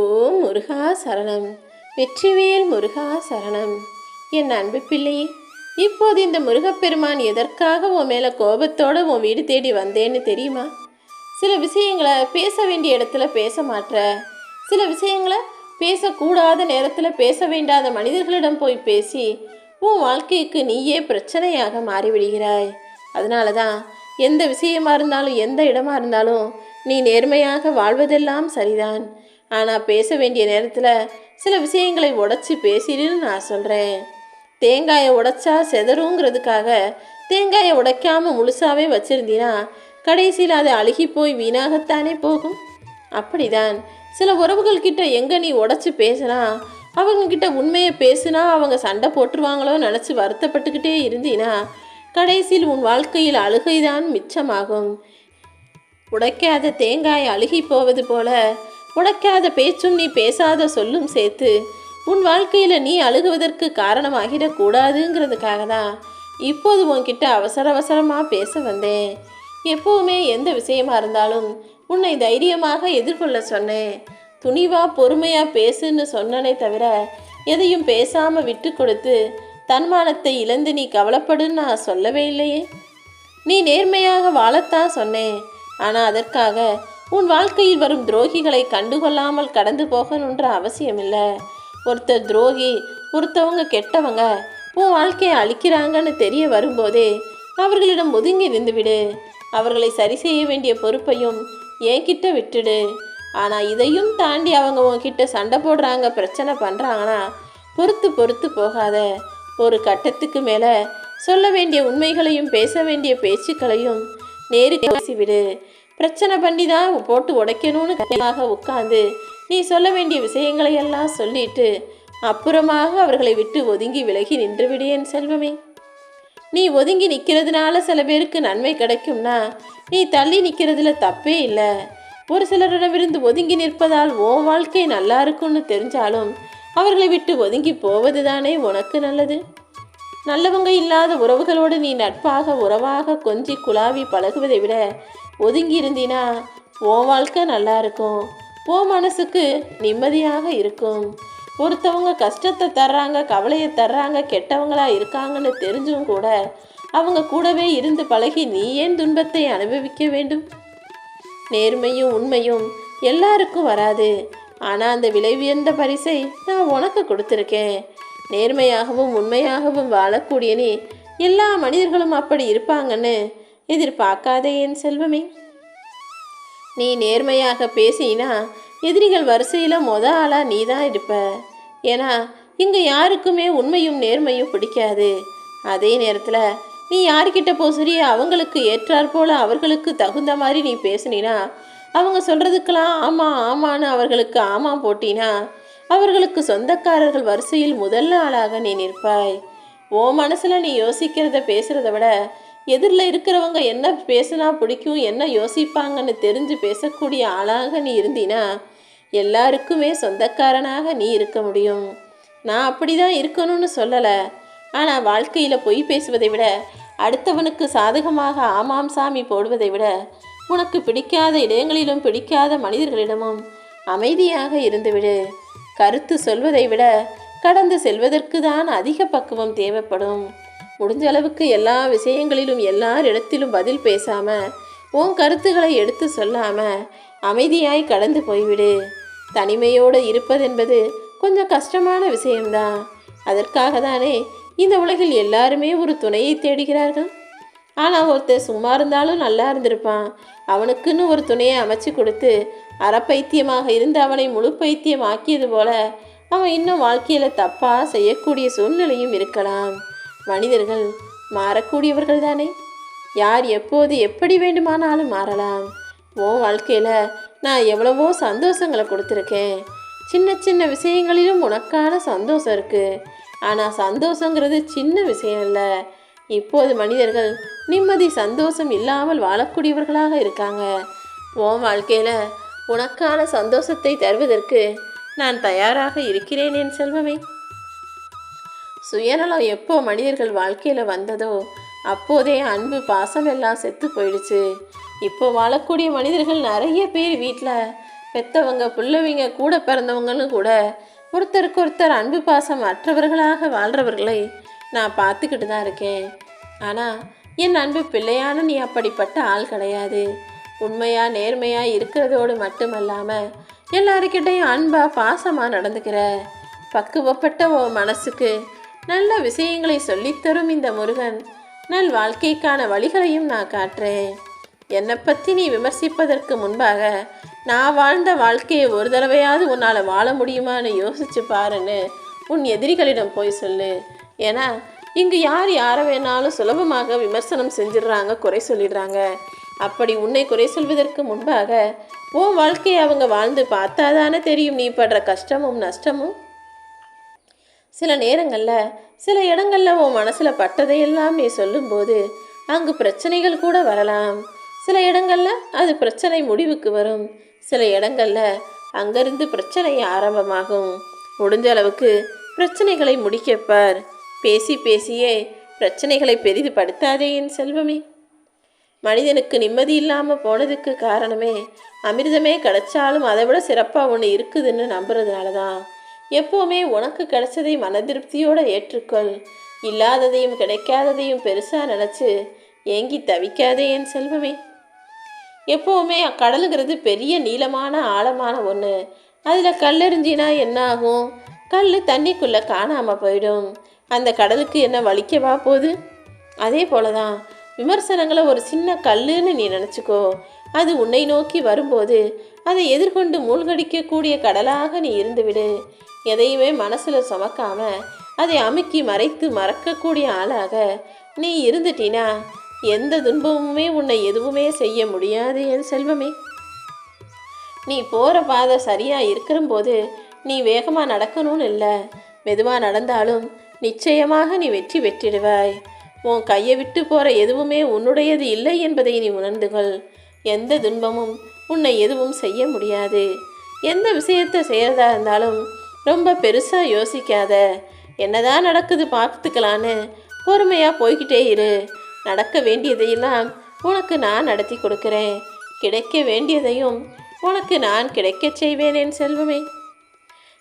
ஓம் முருகா சரணம். வெற்றிவேல் முருகா சரணம். என் அன்பு பிள்ளை இப்போது இந்த முருகப்பெருமான் எதற்காக உன் மேலே கோபத்தோடு உன் வீடு தேடி வந்தேன்னு தெரியுமா? சில விஷயங்களை பேச வேண்டிய இடத்துல பேச மாட்ற. சில விஷயங்களை பேசக்கூடாத நேரத்தில் பேச வேண்டாத மனிதர்களிடம் போய் பேசி உன் வாழ்க்கைக்கு நீயே பிரச்சனையாக மாறிவிடுகிறாய். அதனால தான் எந்த விஷயமா இருந்தாலும் எந்த இடமா இருந்தாலும் நீ நேர்மையாக வாழ்வதெல்லாம் சரிதான். ஆனால் பேச வேண்டிய நேரத்தில் சில விஷயங்களை உடச்சி பேசிடுன்னு நான் சொல்கிறேன் தேங்காயை உடைச்சா செதறுங்கிறதுக்காக தேங்காயை உடைக்காம முழுசாவே வச்சிருந்தீன்னா கடைசியில் அது அழுகி போய் வீணாகத்தானே போகும்? அப்படிதான். சில உறவுகள் கிட்ட எங்கே நீ உடச்சி பேசினா அவங்கக்கிட்ட உண்மையை பேசுனா அவங்க சண்டை போட்டுருவாங்களோ நினச்சி வருத்தப்பட்டுக்கிட்டே இருந்தீனா கடைசியில் உன் வாழ்க்கையில் அழுகைதான் மிச்சமாகும். உடைக்காத தேங்காய் அழுகி போவது போல உடைக்காத பேச்சும் நீ பேசாத சொல்லும் சேர்த்து உன் வாழ்க்கையில் நீ அழுகுவதற்கு காரணமாகிடக்கூடாதுங்கிறதுக்காக தான் இப்போது உன்கிட்ட அவசர அவசரமாக பேச வந்தேன். எப்போவுமே எந்த விஷயமா இருந்தாலும் உன்னை தைரியமாக எதிர்கொள்ள சொன்னேன். துணிவாக பொறுமையாக பேசுன்னு சொன்னனே தவிர எதையும் பேசாமல் விட்டு கொடுத்து தன்மானத்தை இழந்து நீ கவலைப்படுன்னு நான் சொல்லவே இல்லையே. நீ நேர்மையாக வாழத்தான் சொன்னேன். ஆனால் அதற்காக உன் வாழ்க்கையில் வரும் துரோகிகளை கண்டுகொள்ளாமல் கடந்து போகணுன்ற அவசியம் இல்லை ஒருத்தர் துரோகி ஒருத்தவங்க கெட்டவங்க உன் வாழ்க்கையை அழிக்கிறாங்கன்னு தெரிய வரும்போதே அவர்களிடம் ஒதுங்கி இருந்துவிடு அவர்களை சரி செய்ய வேண்டிய பொறுப்பையும் என்கிட்ட விட்டுடு. ஆனால் இதையும் தாண்டி அவங்க உன்கிட்ட சண்டை போடுறாங்க பிரச்சனை பண்ணுறாங்கன்னா பொறுத்து பொறுத்து போகாத. ஒரு கட்டத்துக்கு மேலே சொல்ல வேண்டிய உண்மைகளையும் பேச வேண்டிய பேச்சுக்களையும் நேருக்கு பேசிவிடு. பிரச்சனை பண்ணி தான் போட்டு உடைக்கணும்னு கையாக உட்காந்து நீ சொல்ல வேண்டிய விஷயங்களை எல்லாம் சொல்லிட்டு அப்புறமாக அவர்களை விட்டு ஒதுங்கி விலகி நின்றுவிடு என் செல்வமே. நீ ஒதுங்கி நிற்கிறதுனால சில பேருக்கு நன்மை கிடைக்கும்னா நீ தள்ளி நிற்கிறதுல தப்பே இல்லை. ஒரு சிலரிடமிருந்து ஒதுங்கி நிற்பதால் ஓ வாழ்க்கை நல்லா இருக்கும்னு தெரிஞ்சாலும் அவர்களை விட்டு ஒதுங்கி போவது தானே உனக்கு நல்லது? நல்லவங்க இல்லாத உறவுகளோடு நீ நட்பாக உறவாக கொஞ்சி குழாவி பழகுவதை விட ஒதுங்கி இருந்தினா உன் வாழ்க்கை நல்லா இருக்கும். போ மனசுக்கு நிம்மதியாக இருக்கும். ஒருத்தவங்க கஷ்டத்தை தர்றாங்க கவலையை தர்றாங்க கெட்டவங்களா இருக்காங்கன்னு தெரிஞ்சும் கூட அவங்க கூடவே இருந்து பழகி நீ ஏன் துன்பத்தை அனுபவிக்க வேண்டும்? நேர்மையும் உண்மையும் எல்லாருக்கும் வராது. ஆனால் அந்த விலை உயர்ந்த பரிசை நான் உனக்கு கொடுத்துருக்கேன். நேர்மையாகவும் உண்மையாகவும் வாழக்கூடிய நீ எல்லா மனிதர்களும் அப்படி இருப்பாங்கன்னு எதிர்பார்க்காதே என் செல்வமே. நீ நேர்மையாக பேசினா எதிரிகள் வரிசையில் மொத ஆளாக நீ தான் இருப்ப. ஏன்னா இங்கே யாருக்குமே உண்மையும் நேர்மையும் பிடிக்காது. அதே நேரத்தில் நீ யார்கிட்ட போசுறிய அவங்களுக்கு ஏற்றாற் போல அவர்களுக்கு தகுந்த மாதிரி நீ பேசுனினா அவங்க சொல்கிறதுக்கெல்லாம் ஆமாம் ஆமான்னு அவர்களுக்கு ஆமாம் போட்டினா அவர்களுக்கு சொந்தக்காரர்கள் வரிசையில் முதல் ஆளாக நீ நிற்பாய். ஓ மனசில் நீ யோசிக்கிறத பேசுகிறத விட எதிரில் இருக்கிறவங்க என்ன பேசுனா பிடிக்கும் என்ன யோசிப்பாங்கன்னு தெரிஞ்சு பேசக்கூடிய ஆளாக நீ இருந்தினா எல்லாருக்குமே சொந்தக்காரனாக நீ இருக்க முடியும். நான் அப்படி தான் இருக்கணும்னு சொல்லலை. ஆனால் வாழ்க்கையில் பொய் பேசுவதை விட அடுத்தவனுக்கு சாதகமாக ஆமாம் சாமி போடுவதை விட உனக்கு பிடிக்காத இடங்களிலும் பிடிக்காத மனிதர்களிடமும் அமைதியாக இருந்துவிடு. கருத்து சொல்வதை விட கடந்து செல்வதற்கு தான் அதிக பக்குவம் தேவைப்படும். முடிஞ்ச அளவுக்கு எல்லா விஷயங்களிலும் எல்லாரிடத்திலும் பதில் பேசாம உன் கருத்துக்களை எடுத்து சொல்லாம அமைதியாய் கடந்து போய்விடு. தனிமையோடு இருப்பதென்பது கொஞ்சம் கஷ்டமான விஷயம்தான். அதற்காக தானே இந்த உலகில் எல்லாருமே ஒரு துணையை தேடுகிறார்கள். ஆனால் ஒருத்தர் சும்மா இருந்தாலும் நல்லா இருந்திருப்பான். அவனுக்குன்னு ஒரு துணையை அமைச்சு கொடுத்து அறப்பைத்தியமாக இருந்து அவனை முழு பைத்தியம் ஆக்கியது போல அவன் இன்னும் வாழ்க்கையில் தப்பாக செய்யக்கூடிய சூழ்நிலையும் இருக்கலாம். மனிதர்கள் மாறக்கூடியவர்கள் தானே யார் எப்போது எப்படி வேண்டுமானாலும் மாறலாம். உன் வாழ்க்கையில் நான் எவ்வளவோ சந்தோஷங்களை கொடுத்துருக்கேன். சின்ன சின்ன விஷயங்களிலும் உனக்கான சந்தோஷம் இருக்குது ஆனால் சந்தோஷங்கிறது சின்ன விஷயம் இல்லை. இப்போது மனிதர்கள் நிம்மதி சந்தோஷம் இல்லாமல் வாழக்கூடியவர்களாக இருக்காங்க. உன் வாழ்க்கையில் உனக்கான சந்தோஷத்தை தருவதற்கு நான் தயாராக இருக்கிறேன் என் செல்வமே. சுயநலம் எப்போ மனிதர்கள் வாழ்க்கையில் வந்ததோ அப்போதே அன்பு பாசம் எல்லாம் செத்து போயிடுச்சு. இப்போ வாழக்கூடிய மனிதர்கள் நிறைய பேர் வீட்டில் பெத்தவங்க புள்ளவிங்க கூட பிறந்தவங்களும் கூட ஒருத்தருக்கு ஒருத்தர் அன்பு பாசம் அற்றவர்களாக வாழ்கிறவர்களை நான் பார்த்துக்கிட்டு தான் இருக்கேன். ஆனால் என் அன்பு பிள்ளையான நீ அப்படிப்பட்ட ஆள் கிடையாது. உண்மையாக நேர்மையாக இருக்கிறதோடு மட்டுமல்லாமல் எல்லாருக்கிட்டையும் அன்பாக பாசமாக நடந்துக்கிற பக்குவப்பட்ட ஓ மனசுக்கு நல்ல விஷயங்களை சொல்லித்தரும் இந்த முருகன். நல் வாழ்க்கைக்கான வழிகளையும் நான் காட்டுறேன் என்னை பற்றி நீ விமர்சிப்பதற்கு முன்பாக நான் வாழ்ந்த வாழ்க்கையை ஒரு தடவையாவது உன்னால் வாழ முடியுமான்னு யோசிச்சு பாருன்னு உன் எதிரிகளிடம் போய் சொல்லு. ஏன்னா இங்கு யார் யாரை வேணாலும் சுலபமாக விமர்சனம் செஞ்சிடுறாங்க குறை சொல்லிடுறாங்க. அப்படி உன்னை குறை சொல்வதற்கு முன்பாக உன் வாழ்க்கையை அவங்க வாழ்ந்து பார்த்தாதானே தெரியும் நீ படுற கஷ்டமும் நஷ்டமும்? சில நேரங்களில் சில இடங்களில் உன் மனசில் பட்டதையெல்லாம் நீ சொல்லும்போது அங்கு பிரச்சனைகள் கூட வரலாம். சில இடங்களில் அது பிரச்சனை முடிவுக்கு வரும். சில இடங்களில் அங்கிருந்து பிரச்சனை ஆரம்பமாகும். முடிஞ்ச அளவுக்கு பிரச்சனைகளை முடிக்கப்பார். பேசி பேசியே பிரச்சனைகளை பெரிதுபடுத்தாதே என் செல்வமே. மனிதனுக்கு நிம்மதி இல்லாமல் போனதுக்கு காரணமே அமிர்தமே கிடைச்சாலும் அதை விட சிறப்பாக ஒன்று இருக்குதுன்னு நம்புறதுனால தான் எப்போவுமே உனக்கு கிடைச்சதை மனதிருப்தியோடு ஏற்றுக்கொள். இல்லாததையும் கிடைக்காததையும் பெருசாக நினச்சி ஏங்கி தவிக்காதே என் செல்வமே. எப்போவுமே கடலுங்கிறது பெரிய நீளமான ஆழமான ஒன்று அதில் கல்லெறிஞ்சினா என்ன ஆகும் கல் தண்ணிக்குள்ளே காணாமல் போயிடும். அந்த கடலுக்கு என்ன வலிக்கவா போகுது? அதே போல தான் விமர்சனங்களை ஒரு சின்ன கல்லுன்னு நீ நினச்சிக்கோ. அது உன்னை நோக்கி வரும்போது அதை எதிர்கொண்டு மூழ்கடிக்கக்கூடிய கடலாக நீ இருந்துவிடு. எதையுமே மனசில் சுமக்காம அதை அமுக்கி மறைத்து மறக்கக்கூடிய ஆளாக நீ இருந்துட்டினா? எந்த துன்பமுமே உன்னை எதுவுமே செய்ய முடியாது என் செல்வமே. நீ போகிற பாதை சரியாக இருக்கிறம்போது நீ வேகமாக நடக்கணும்னு இல்லை. மெதுவாக நடந்தாலும் நிச்சயமாக நீ வெற்றி பெற்றிடுவாய். உன் கையை விட்டு போகிற எதுவுமே உன்னுடையது இல்லை என்பதை நீ உணர்ந்துகொள் எந்த துன்பமும் உன்னை எதுவும் செய்ய முடியாது. எந்த விஷயத்தை செய்கிறதா இருந்தாலும் ரொம்ப பெருசாக யோசிக்காத. என்னதான் நடக்குது பார்த்துக்கலான்னு பொறுமையாக போய்கிட்டே இரு. நடக்க வேண்டியதையெல்லாம் உனக்கு நான் நடத்தி கொடுக்குறேன். கிடைக்க வேண்டியதையும் உனக்கு நான் கிடைக்கச் செய்வேன் என் செல்வமே.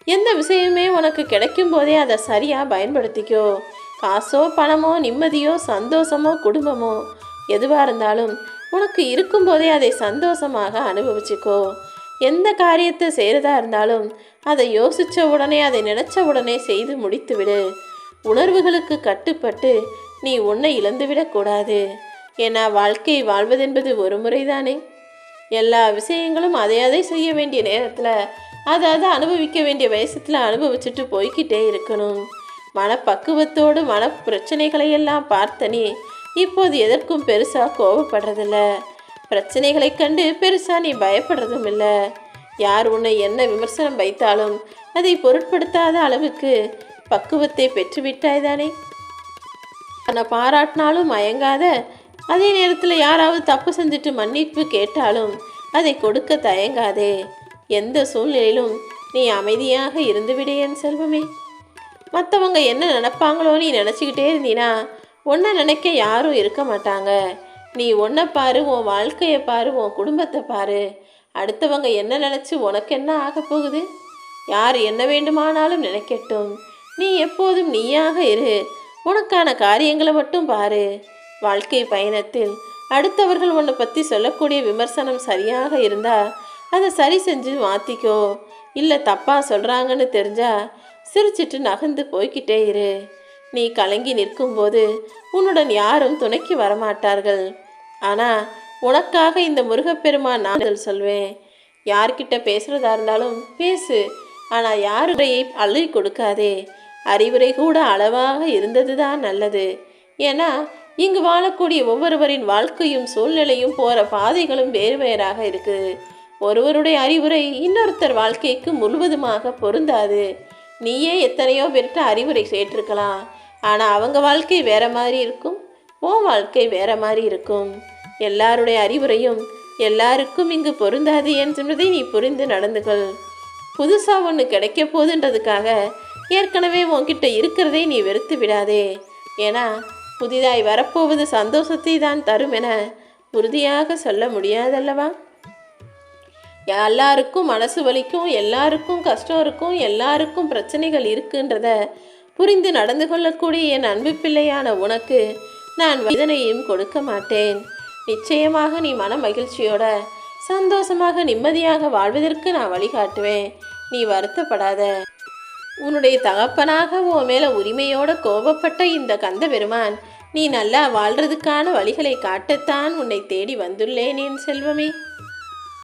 எந்த விஷயமே உனக்கு கிடைக்கும் போதே அதை சரியாக பயன்படுத்திக்கோ. காசோ பணமோ நிம்மதியோ சந்தோஷமோ குடும்பமோ எதுவாக இருந்தாலும் உனக்கு இருக்கும்போதே அதை சந்தோஷமாக அனுபவிச்சுக்கோ. எந்த காரியத்தை செய்கிறதா இருந்தாலும் அதை யோசித்த உடனே அதை நினச்ச உடனே செய்து முடித்துவிடு. உணர்வுகளுக்கு கட்டுப்பட்டு நீ உன்னை இழந்துவிடக்கூடாது ஏன்னா வாழ்க்கை வாழ்வதென்பது ஒரு முறைதானே? எல்லா விஷயங்களும் அதை அதை செய்ய வேண்டிய நேரத்தில் அதை அதை அனுபவிக்க வேண்டிய வயசத்தில் அனுபவிச்சுட்டு போய்கிட்டே இருக்கணும். மனப்பக்குவத்தோடு மன பிரச்சனைகளை எல்லாம் இப்போது எதற்கும் பெருசாக கோவப்படுறதில்ல பிரச்சனைகளை கண்டு பெருசாக நீ பயப்படுறதும் இல்லை. யார் உன்னை என்ன விமர்சனம் வைத்தாலும் அதை பொருட்படுத்தாத அளவுக்கு பக்குவத்தை பெற்றுவிட்டாய் தானே? தன்னை பாராட்டினாலும் மயங்காத அதே நேரத்தில் யாராவது தப்பு செஞ்சுட்டு மன்னிப்பு கேட்டாலும் அதை கொடுக்க தயங்காதே. எந்த சூழ்நிலையிலும் நீ அமைதியாக இருந்துவிடு என் செல்வமே. மற்றவங்க என்ன நினப்பாங்களோன்னு நீ நினச்சிக்கிட்டே இருந்தீனா ஒன்றை நினைக்க யாரும் இருக்க மாட்டாங்க. நீ ஒன்றை பாரு உன் வாழ்க்கையை பாரு உன் குடும்பத்தை பாரு. அடுத்தவங்க என்ன நினச்சி உனக்கு என்ன ஆக போகுது? யார் என்ன வேண்டுமானாலும் நினைக்கட்டும். நீ எப்போதும் நீயாக இரு. உனக்கான காரியங்களை மட்டும் பாரு. வாழ்க்கை பயணத்தில் அடுத்தவர்கள் உன்னை பற்றி சொல்லக்கூடிய விமர்சனம் சரியாக இருந்தா அதை சரி செஞ்சு மாற்றிக்கோ இல்லை தப்பாக சொல்கிறாங்கன்னு தெரிஞ்சால் சிரிச்சிட்டு நகர்ந்து போய்க்கிட்டே இரு. நீ கலங்கி நிற்கும்போது உன்னுடன் யாரும் துணைக்கு வரமாட்டார்கள். ஆனால் உனக்காக இந்த முருகப்பெருமான் நான் சொல்வேன். யார்கிட்ட பேசுகிறதா இருந்தாலும் பேசு. ஆனால் யாருடையை அள்ளி கொடுக்காதே. அறிவுரை கூட அளவாக இருந்தது தான் நல்லது. ஏன்னா இங்கு வாழக்கூடிய ஒவ்வொருவரின் வாழ்க்கையும் சூழ்நிலையும் போகிற பாதைகளும் வேறு வேறாக இருக்குது ஒருவருடைய அறிவுரை இன்னொருத்தர் வாழ்க்கைக்கு முழுவதுமாக பொருந்தாது. நீயே எத்தனையோ பேர்கிட்ட அறிவுரை கேட்டிருக்கலாம். ஆனால் அவங்க வாழ்க்கை வேற மாதிரி இருக்கும். உன் வாழ்க்கை வேற மாதிரி இருக்கும். எல்லாருடைய அறிவுரையும் எல்லாருக்கும் இங்கு பொருந்தாது என்பதை நீ புரிந்து நடந்துகள் புதுசாக ஒன்று கிடைக்க போகுதுன்றதுக்காக ஏற்கனவே உன்கிட்ட இருக்கிறதை நீ வெறுத்து விடாதே. ஏன்னா புதிதாய் வரப்போவது சந்தோஷத்தை தான் தரும் என உறுதியாக சொல்ல முடியாதல்லவா? எல்லாருக்கும் மனசு வலிக்கும் எல்லாருக்கும் கஷ்டம் இருக்கும் எல்லாருக்கும் பிரச்சனைகள் இருக்குன்றத புரிந்து நடந்து கொள்ளக்கூடிய என் அன்பு பிள்ளையான உனக்கு நான் வேதனையும் கொடுக்க மாட்டேன். நிச்சயமாக நீ மன மகிழ்ச்சியோட சந்தோஷமாக நிம்மதியாக வாழ்வதற்கு நான் வழிகாட்டுவேன். நீ வருத்தப்படாத. உன்னுடைய தகப்பனாக உன் மேல உரிமையோட கோபப்பட்ட இந்த கந்த பெருமான் நீ நல்லா வாழ்றதுக்கான வழிகளை காட்டத்தான் உன்னை தேடி வந்துள்ளேன் என் செல்வமே.